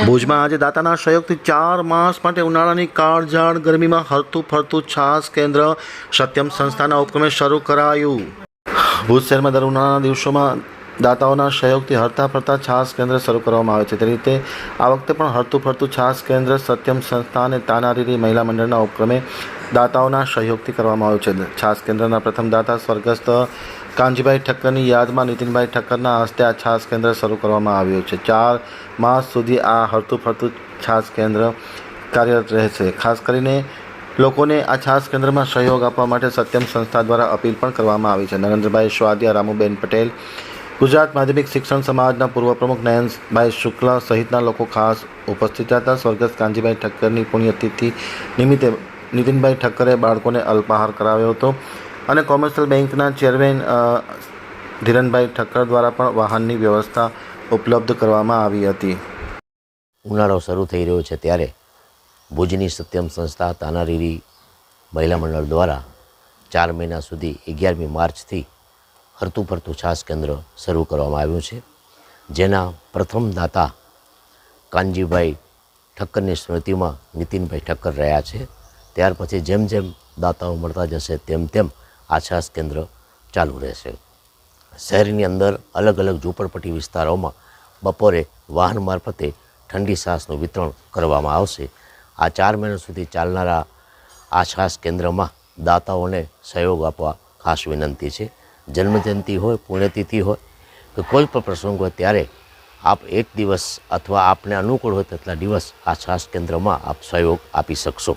ભુજમાં આજે દાતાના સહયોગથી ચાર માસ માટે ઉનાળાની કાળઝાળ ગરમીમાં હરતું ફરતું છાસ કેન્દ્ર સત્યમ સંસ્થાના ઉપક્રમે શરૂ કરાયું. ભુજ શહેરમાં દર ઉનાળાના દિવસોમાં દાતાઓના સહયોગથી હરતા ફરતા છાસ કેન્દ્ર શરૂ કરવામાં આવે છે. તે રીતે આ વખતે પણ હરતું ફરતું છાસ કેન્દ્ર સત્યમ સંસ્થા અને તાનારીરી મહિલા મંડળના ઉપક્રમે દાતાઓના સહયોગથી કરવામાં આવ્યું છે. છાસ કેન્દ્રના પ્રથમ દાતા સ્વર્ગસ્થ કાનજીભાઈ ઠક્કરની યાદમાં નીતિનભાઈ ઠક્કરના હસ્તે આ છાસ કેન્દ્ર શરૂ કરવામાં આવ્યું છે. ચાર માસ સુધી આ હરતું ફરતું છાસ કેન્દ્ર કાર્યરત રહેશે. ખાસ કરીને લોકોને આ છાસ કેન્દ્રમાં સહયોગ આપવા માટે સત્યમ સંસ્થા દ્વારા અપીલ પણ કરવામાં આવી છે. નરેન્દ્રભાઈ સ્વાદિયા, રામુબેન પટેલ ગુજરાત માધ્યમિક શિક્ષણ સમાજના પૂર્વ પ્રમુખ નયનભાઈ શુક્લ સહિતના લોકો ખાસ ઉપસ્થિત હતા. સ્વર્ગસ્થ કાનજીભાઈ ઠક્કરની પુણ્યતિથિ નિમિત્તે નીતિનભાઈ ઠક્કરે બાળકોને અલ્પાહાર કરાવ્યો હતો અને કોમર્શિયલ બેંકના ચેરમેન ધીરનભાઈ ઠક્કર દ્વારા પણ વાહનની વ્યવસ્થા ઉપલબ્ધ કરવામાં આવી હતી. ઉનાળો શરૂ થઈ રહ્યો છે ત્યારે ભુજની સત્યમ સંસ્થા તાનારીરી મહિલા મંડળ દ્વારા ચાર મહિના સુધી અગિયારમી માર્ચથી હરતું ફરતું છાસ કેન્દ્ર શરૂ કરવામાં આવ્યું છે, જેના પ્રથમ દાતા કાનજીભાઈ ઠક્કરની સ્મૃતિમાં નીતિનભાઈ ઠક્કર રહ્યા છે. ત્યાર પછી જેમ જેમ દાતાઓ મળતા જશે, તેમ તેમ આ છાસ કેન્દ્ર ચાલુ રહેશે. શહેરની અંદર અલગ અલગ ઝૂંપડપટ્ટી વિસ્તારોમાં બપોરે વાહન મારફતે ઠંડી છાસનું વિતરણ કરવામાં આવશે. આ ચાર મહિના સુધી ચાલનારા આ છાસ કેન્દ્રમાં દાતાઓને સહયોગ આપવા ખાસ વિનંતી છે. જન્મજયંતિ હોય, પુણ્યતિથિ હોય કે કોઈ પણ પ્રસંગ હોય ત્યારે આપ એક દિવસ અથવા આપને અનુકૂળ હોય તેટલા દિવસ આ શ્વાસ કેન્દ્રમાં આપ સહયોગ આપી શકશો.